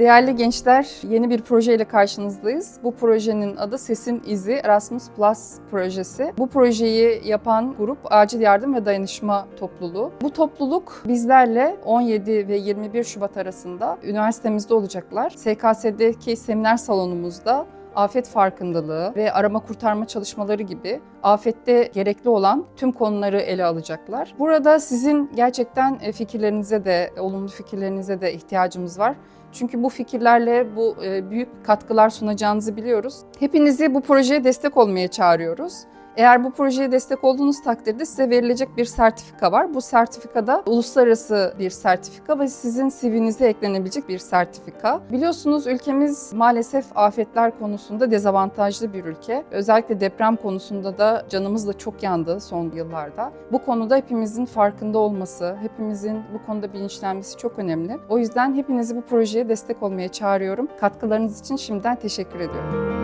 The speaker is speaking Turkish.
Değerli gençler, yeni bir projeyle karşınızdayız. Bu projenin adı Sesin İzi Erasmus Plus projesi. Bu projeyi yapan grup Acil Yardım ve Dayanışma Topluluğu. Bu topluluk bizlerle 17 ve 21 Şubat arasında üniversitemizde olacaklar. SKS'deki seminer salonumuzda afet farkındalığı ve arama kurtarma çalışmaları gibi afette gerekli olan tüm konuları ele alacaklar. Burada sizin gerçekten e, fikirlerinize de, olumlu fikirlerinize de ihtiyacımız var. Çünkü bu fikirlerle bu e, büyük katkılar sunacağınızı biliyoruz. Hepinizi bu projeye destek olmaya çağırıyoruz. Eğer bu projeye destek olduğunuz takdirde size verilecek bir sertifika var. Bu sertifikada uluslararası bir sertifika ve sizin CV'nize eklenebilecek bir sertifika. Biliyorsunuz ülkemiz maalesef afetler konusunda dezavantajlı bir ülke. Özellikle deprem konusunda da canımız da çok yandı son yıllarda. Bu konuda hepimizin farkında olması, hepimizin bu konuda bilinçlenmesi çok önemli. O yüzden hepinizi bu projeye destek olmaya çağırıyorum. Katkılarınız için şimdiden teşekkür ediyorum.